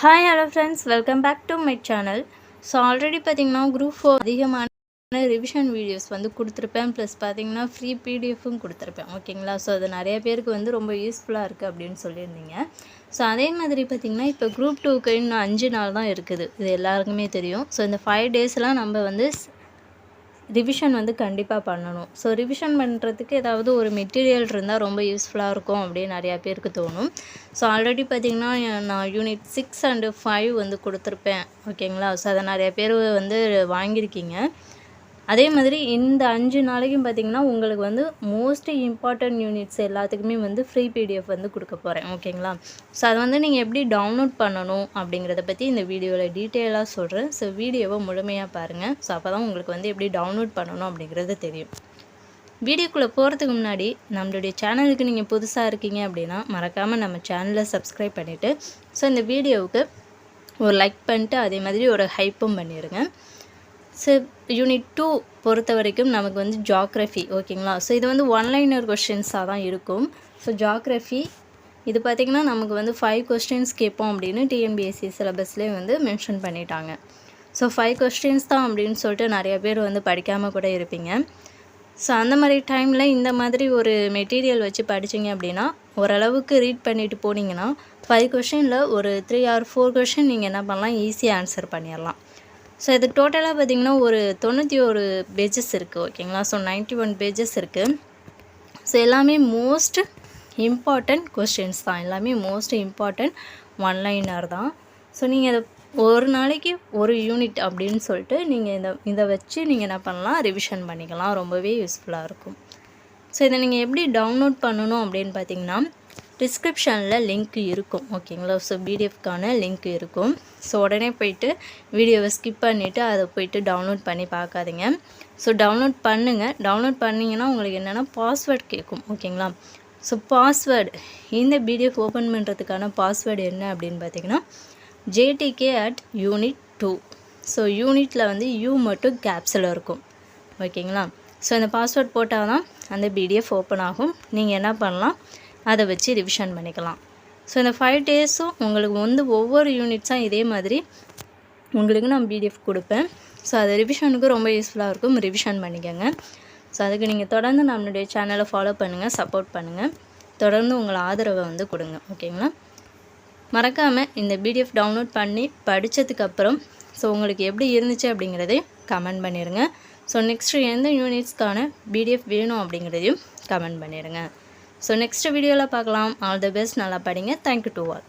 Hi hello friends welcome back to my channel so already பார்த்தீங்கன்னா group four அதிகமான revision videos வந்து கொடுத்துருப்பேன். Plus பார்த்தீங்கன்னா ஃப்ரீ பிடிஎஃப்பும் கொடுத்துருப்பேன். ஓகேங்களா ஸோ அது நிறைய பேருக்கு வந்து ரொம்ப யூஸ்ஃபுல்லாக இருக்குது அப்படின்னு சொல்லியிருந்தீங்க. ஸோ அதே மாதிரி பார்த்திங்கன்னா இப்போ குரூப் டூக்கு இன்னும் அஞ்சு நாள் தான் இருக்குது. இது எல்லாருக்குமே தெரியும். ஸோ இந்த ஃபைவ் டேஸ்லாம் நம்ம வந்து ரிவிஷன் வந்து கண்டிப்பாக பண்ணணும். ஸோ ரிவிஷன் பண்ணுறதுக்கு ஏதாவது ஒரு மெட்டீரியல் இருந்தால் ரொம்ப யூஸ்ஃபுல்லாக இருக்கும் அப்படின்னு நிறையா பேருக்கு தோணும். ஸோ ஆல்ரெடி பார்த்திங்கன்னா நான் யூனிட் சிக்ஸ் அண்டு ஃபைவ் வந்து கொடுத்துருப்பேன். ஓகேங்களா ஸோ அதை நிறைய பேர் வந்து வாங்கியிருக்கீங்க. அதே மாதிரி இந்த அஞ்சு நாளைக்கும் பார்த்திங்கன்னா உங்களுக்கு வந்து மோஸ்ட் இம்பார்ட்டன்ட் யூனிட்ஸ் எல்லாத்துக்குமே வந்து ஃப்ரீ பிடிஎஃப் வந்து கொடுக்க போகிறேன் ஓகேங்களா? ஸோ அதை வந்து நீங்கள் எப்படி டவுன்லோட் பண்ணணும் அப்படிங்கிறத பற்றி இந்த வீடியோவில் டீட்டெயிலாக சொல்கிறேன் ஸோ வீடியோவை முழுமையாக பாருங்கள் ஸோ அப்போ தான் உங்களுக்கு வந்து எப்படி டவுன்லோட் பண்ணணும் அப்படிங்கிறது தெரியும். வீடியோக்குள்ளே போகிறதுக்கு முன்னாடி நம்மளுடைய சேனலுக்கு நீங்கள் புதுசாக இருக்கீங்க அப்படின்னா மறக்காமல் நம்ம சேனலை சப்ஸ்கிரைப் பண்ணிவிட்டு ஸோ இந்த வீடியோவுக்கு ஒரு லைக் பண்ணிட்டு அதே மாதிரி ஒரு ஹைப்பும் பண்ணிடுங்க ஸோ யூனிட் டூ பொறுத்த வரைக்கும் நமக்கு வந்து ஜாக்ரஃபி ஓகேங்களா ஸோ இது வந்து ஒன்லைனர் கொஷின்ஸாக தான் இருக்கும். ஸோ ஜாக்ரஃபி இது பார்த்திங்கன்னா நமக்கு வந்து ஃபைவ் கொஸ்டின்ஸ் கேட்போம் அப்படின்னு டிஎன்பிஎஸ்சி சிலபஸ்லேயே வந்து மென்ஷன் பண்ணிட்டாங்க. ஸோ ஃபைவ் கொஸ்டின்ஸ் தான் அப்படின்னு சொல்லிட்டு நிறைய பேர் வந்து படிக்காமல் கூட இருப்பீங்க. ஸோ அந்த மாதிரி டைமில் இந்த மாதிரி ஒரு மெட்டீரியல் வச்சு படித்தீங்க அப்படின்னா ஓரளவுக்கு ரீட் பண்ணிவிட்டு போனீங்கன்னா ஃபைவ் கொஷினில் ஒரு த்ரீ ஆர் ஃபோர் கொஷின் நீங்கள் என்ன பண்ணலாம்? ஈஸியாக ஆன்சர் பண்ணிடலாம் ஸோ இது டோட்டலாக பார்த்திங்கன்னா ஒரு தொண்ணூற்றி ஒரு பேஜஸ் இருக்குது ஓகேங்களா ஸோ நைன்ட்டி ஒன் பேஜஸ் இருக்குது ஸோ எல்லாமே மோஸ்ட் இம்பார்ட்டண்ட் கொஸ்டின்ஸ் தான். எல்லாமே மோஸ்ட் இம்பார்ட்டண்ட் ஒன்லைனர் தான். ஸோ நீங்கள் இதை ஒரு நாளைக்கு ஒரு யூனிட் அப்படின்னு சொல்லிட்டு நீங்கள் இந்த இதை வச்சு நீங்கள் என்ன பண்ணலாம்? ரிவிஷன் பண்ணிக்கலாம். ரொம்பவே யூஸ்ஃபுல்லாக இருக்கும். ஸோ இதை நீங்கள் எப்படி டவுன்லோட் பண்ணணும் அப்படின்னு பார்த்தீங்கன்னா டிஸ்கிரிப்ஷனில் லிங்க் இருக்கும் ஓகேங்களா ஸோ பிடிஎஃப்கான லிங்க் இருக்கும். ஸோ உடனே போயிட்டு வீடியோவை ஸ்கிப் பண்ணிவிட்டு அதை போயிட்டு டவுன்லோட் பண்ணி பார்க்காதீங்க. ஸோ டவுன்லோட் பண்ணுங்கள் டவுன்லோட் பண்ணிங்கன்னா உங்களுக்கு என்னென்னா பாஸ்வேர்ட் கேட்கும் ஓகேங்களா ஸோ பாஸ்வேர்டு இந்த பிடிஎஃப் ஓப்பன் பண்ணுறதுக்கான பாஸ்வேர்டு என்ன அப்படின்னு பார்த்தீங்கன்னா JDK at unit two so யூனிட்டில் வந்து யூ மட்டும் கேப்ஸில் இருக்கும் ஓகேங்களா ஸோ அந்த பாஸ்வேர்ட் போட்டால் தான் அந்த பிடிஎஃப் ஓப்பன் ஆகும். நீங்கள் என்ன பண்ணலாம்? அதை வச்சு ரிவிஷன் பண்ணிக்கலாம். ஸோ இந்த ஃபைவ் டேஸும் உங்களுக்கு வந்து ஒவ்வொரு யூனிட்ஸாக இதே மாதிரி உங்களுக்கு நான் பிடிஎஃப் கொடுப்பேன். ஸோ அது ரிவிஷனுக்கு ரொம்ப யூஸ்ஃபுல்லாக இருக்கும். ரிவிஷன் பண்ணிக்கோங்க. ஸோ அதுக்கு நீங்கள் தொடர்ந்து நம்மளுடைய சேனலை ஃபாலோ பண்ணுங்கள் சப்போர்ட் பண்ணுங்கள் தொடர்ந்து உங்களை ஆதரவை வந்து கொடுங்க. ஓகேங்களா மறக்காமல் இந்த பிடிஎஃப் டவுன்லோட் பண்ணி படித்ததுக்கப்புறம் ஸோ உங்களுக்கு எப்படி இருந்துச்சு அப்படிங்கிறதையும் கமெண்ட் பண்ணிடுங்க ஸோ நெக்ஸ்ட்டு எந்த யூனிட்ஸ்க்கான பிடிஎஃப் வேணும் அப்படிங்கிறதையும் கமெண்ட் பண்ணிடுங்க ஸோ நெக்ஸ்ட் வீடியோவில் பார்க்கலாம். ஆல் த பெஸ்ட் நல்லா படிங்க. Thank you to all